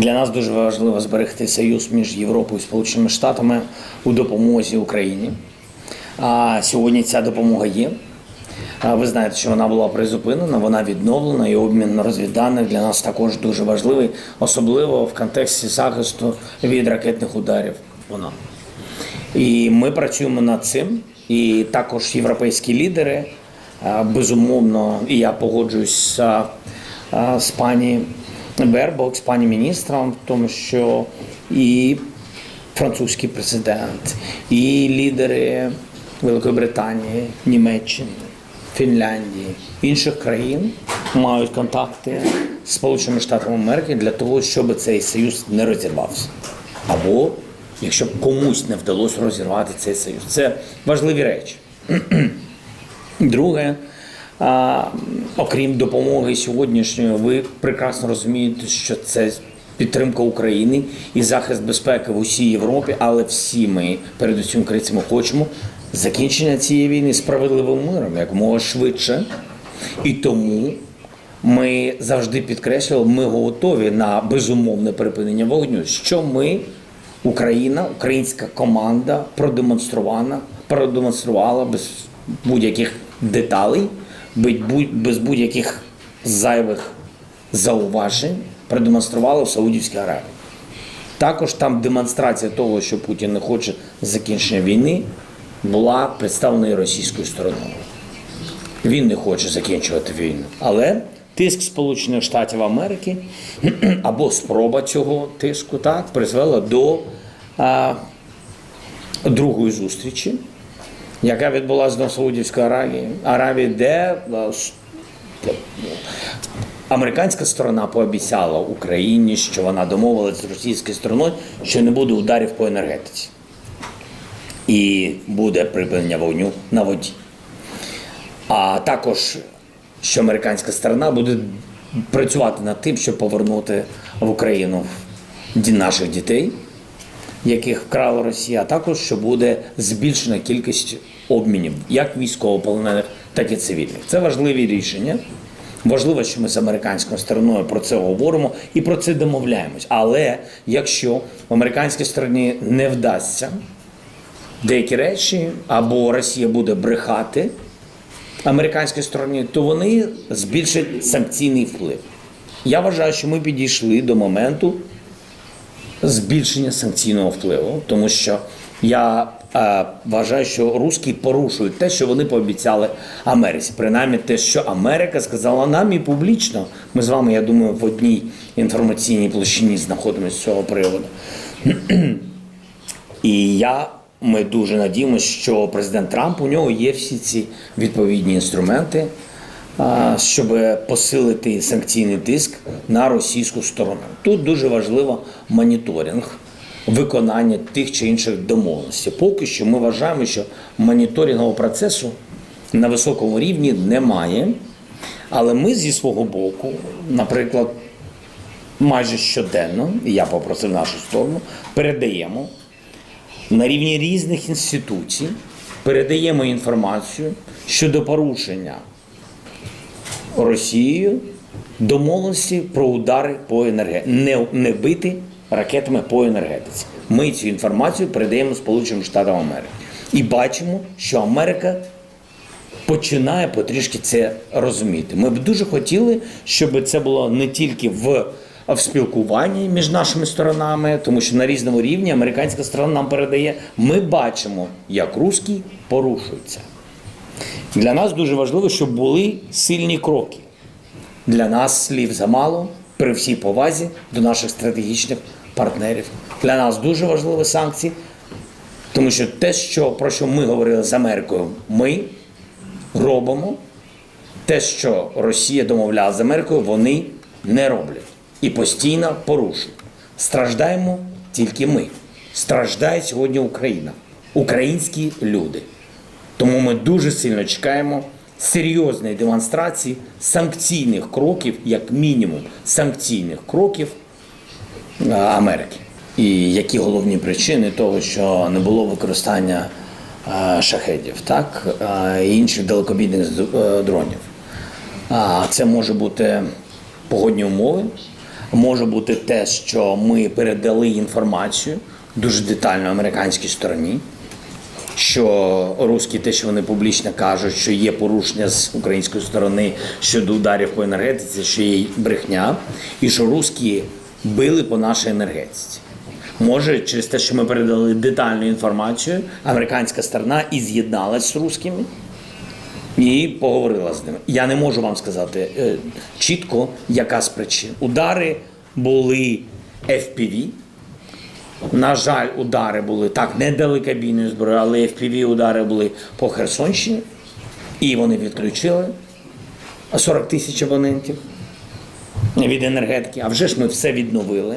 Для нас дуже важливо зберегти союз між Європою і Сполученими Штатами у допомозі Україні. А сьогодні ця допомога є. Ви знаєте, що вона була призупинена, вона відновлена, і обмін розвідданих для нас також дуже важливий, особливо в контексті захисту від ракетних ударів. Вона. І ми працюємо над цим. І також європейські лідери, безумовно, і я погоджуюсь з пані Бербок, з пані міністром, тому, що і французький президент, і лідери Великої Британії, Німеччини, Фінляндії, інших країн мають контакти з Сполученими Штатами Америки для того, щоб цей союз не розірвався. Або якщо б комусь не вдалося розірвати цей союз. Це важливі речі. Друге, а, окрім допомоги сьогоднішньої, ви прекрасно розумієте, що це підтримка України і захист безпеки в усій Європі, але всі ми, передусім українці, ми хочемо закінчення цієї війни справедливим миром, якомога швидше. І тому ми завжди підкреслювали, ми готові на безумовне припинення вогню. Що ми, Україна, українська команда продемонструвала, продемонструвала без будь-яких деталей, без будь- без будь-яких зайвих зауважень, продемонструвала в Саудівській Аравії. Також там демонстрація того, що Путін не хоче закінчення війни, була представлена російською стороною. Він не хоче закінчувати війну. Але тиск Сполучених Штатів Америки або спроба цього тиску так призвела до а, другої зустрічі, яка відбулася до Саудівської Аравії, Аравії, де американська сторона пообіцяла Україні, що вона домовилась з російською стороною, що не буде ударів по енергетиці. І буде припинення вогню на воді. А також, що американська сторона буде працювати над тим, щоб повернути в Україну наших дітей, яких вкрала Росія, а також що буде збільшена кількість обмінів як військовополонених, так і цивільних. Це важливі рішення. Важливо, що ми з американською стороною про це говоримо і про це домовляємось. Але якщо в американській стороні не вдасться деякі речі, або Росія буде брехати американській стороні, то вони збільшать санкційний вплив. Я вважаю, що ми підійшли до моменту збільшення санкційного впливу, тому що я е, вважаю, що русські порушують те, що вони пообіцяли Америці. Принаймні те, що Америка сказала нам і публічно. Ми з вами, я думаю, в одній інформаційній площині знаходимося з цього приводу. І я ми дуже надіємося, що президент Трамп у нього є всі ці відповідні інструменти, щоб посилити санкційний тиск на російську сторону. Тут дуже важливо моніторинг виконання тих чи інших домовленостей. Поки що ми вважаємо, що моніторингового процесу на високому рівні немає. Але ми зі свого боку, наприклад, майже щоденно, я попросив нашу сторону, передаємо на рівні різних інституцій, передаємо інформацію щодо порушення Росією домовленості про удари по енергетиці, не, не бити ракетами по енергетиці. Ми цю інформацію передаємо Сполученим Штатам Америки. І бачимо, що Америка починає потрішки це розуміти. Ми б дуже хотіли, щоб це було не тільки в, в спілкуванні між нашими сторонами, тому що на різному рівні американська сторона нам передає. Ми бачимо, як русські порушуються. Для нас дуже важливо, щоб були сильні кроки. Для нас слів замало при всій повазі до наших стратегічних партнерів. Для нас дуже важливі санкції, тому що те, що, про що ми говорили з Америкою, ми робимо. Те, що Росія домовляла з Америкою, вони не роблять і постійно порушують. Страждаємо тільки ми. Страждає сьогодні Україна, українські люди. Тому ми дуже сильно чекаємо серйозної демонстрації санкційних кроків, як мінімум, санкційних кроків е, Америки. І які головні причини того, що не було використання е, шахедів, так е, і інших далекобійних дронів. А це може бути погодні умови, Може бути те, що ми передали інформацію дуже детально американській стороні, що русські, те, що вони публічно кажуть, що є порушення з української сторони щодо ударів по енергетиці, що є брехня, і що русські били по нашій енергетиці. Може, через те, що ми передали детальну інформацію, американська сторона і з'єдналась з русскими і поговорила з ними. Я не можу вам сказати е, чітко, яка з причин. Удари були FPV. На жаль, удари були так, не далекобійною зброєю, але FPV удари були по Херсонщині, і вони відключили 40 тисяч абонентів від енергетики. А вже ж ми все відновили.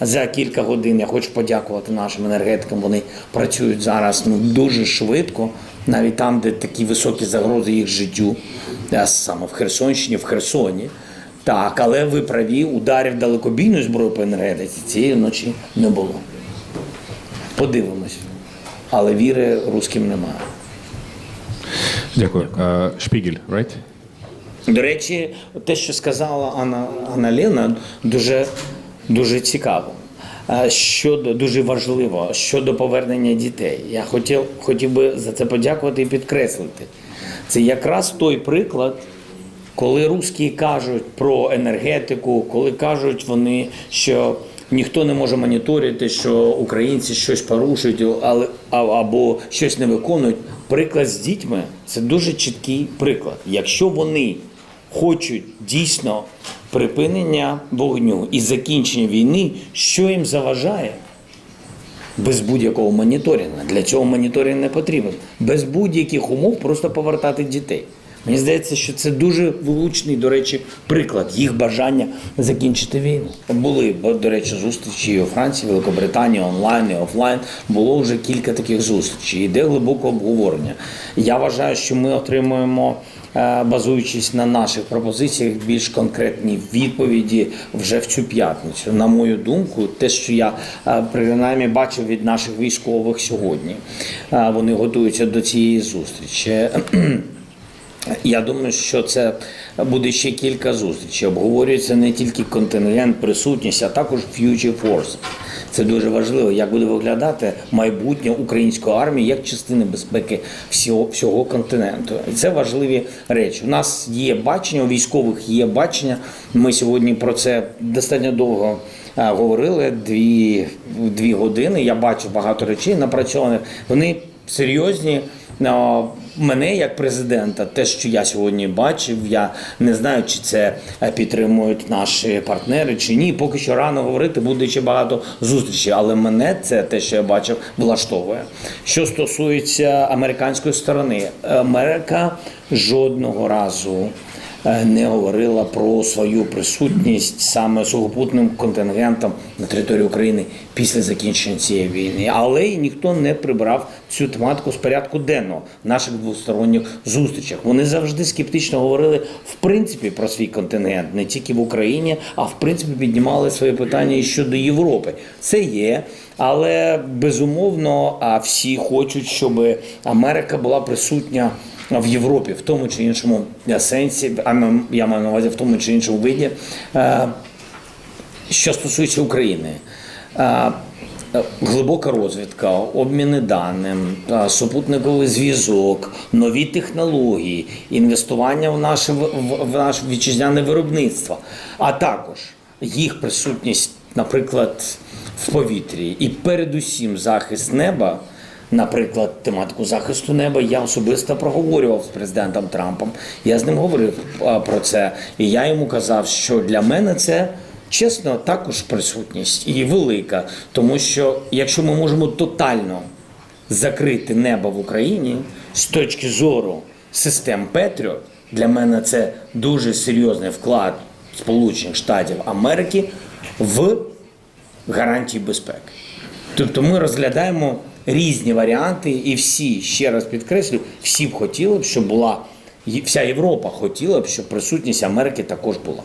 За кілька годин я хочу подякувати нашим енергетикам. Вони працюють зараз ну, дуже швидко, навіть там, де такі високі загрози їх життю, саме в Херсонщині, в Херсоні. Так, але ви праві, ударів далекобійної зброї по енергетиці цієї ночі не було. Подивимось. Але віри русським немає. Дякую. Шпігель, right? До речі, те, що сказала Анна, Анна Лена, дуже, дуже цікаво. Щодо дуже важливо щодо повернення дітей. Я хотів, хотів би за це подякувати і підкреслити. Це якраз той приклад, коли русські кажуть про енергетику, коли кажуть вони, що ніхто не може моніторити, що українці щось порушують але, або щось не виконують. Приклад з дітьми це дуже чіткий приклад. Якщо вони хочуть дійсно припинення вогню і закінчення війни, що їм заважає? Без будь-якого моніторингу. Для цього моніторинг не потрібен. Без будь-яких умов просто повертати дітей. Мені здається, що це дуже влучний, до речі, приклад їх бажання закінчити війну. Були, до речі, зустрічі у Франції, Великобританії, онлайн і офлайн. Було вже кілька таких зустрічей. Йде глибоке обговорення. Я вважаю, що ми отримуємо. е, Базуючись на наших пропозиціях, більш конкретні відповіді вже в цю п'ятницю. На мою думку, те, що я е, принаймні бачив від наших військових сьогодні, е, вони готуються до цієї зустрічі. Я думаю, що це буде ще кілька зустрічей. Обговорюється не тільки контингент, присутність, а також future force. Це дуже важливо, як буде виглядати майбутнє української армії як частини безпеки всього, всього континенту. І це важливі речі. У нас є бачення, у військових є бачення. Ми сьогодні про це достатньо довго говорили. Дві, дві години. Я бачу багато речей напрацьованих. Вони серйозні. Мене як президента, те, що я сьогодні бачив, я не знаю, чи це е, підтримують наші партнери чи ні. Поки що рано говорити, буде ще багато зустрічей. Але мене це те, що я бачив, влаштовує. Що стосується американської сторони, Америка жодного разу е, не говорила про свою присутність саме сухопутним контингентом на території України після закінчення цієї війни. Але й ніхто не прибрав цю тематику з порядку денного в наших двосторонніх зустрічах. Вони завжди скептично говорили в принципі про свій контингент, не тільки в Україні, а в принципі піднімали свої питання і щодо Європи. Це є. Але безумовно, а всі хочуть, щоб Америка була присутня в Європі в тому чи іншому сенсі, а я маю на увазі в тому чи іншому виді. Е, Що стосується України, е, е, глибока розвідка, обміни даним, е, супутниковий зв'язок, нові технології, інвестування в наше в, наше вітчизняне виробництво, а також їх присутність, наприклад, в повітрі, і передусім захист неба. Наприклад, тематику захисту неба я особисто проговорював з президентом Трампом. Я з ним говорив про це, і я йому казав, що для мене це чесно також присутність і велика, тому що якщо ми можемо тотально закрити небо в Україні з точки зору систем Петріот, для мене це дуже серйозний вклад Сполучених Штатів Америки в гарантії безпеки. Тобто ми розглядаємо різні варіанти, і всі, ще раз підкреслю, всі б хотіли б, щоб була вся Європа хотіла б, щоб присутність Америки також була.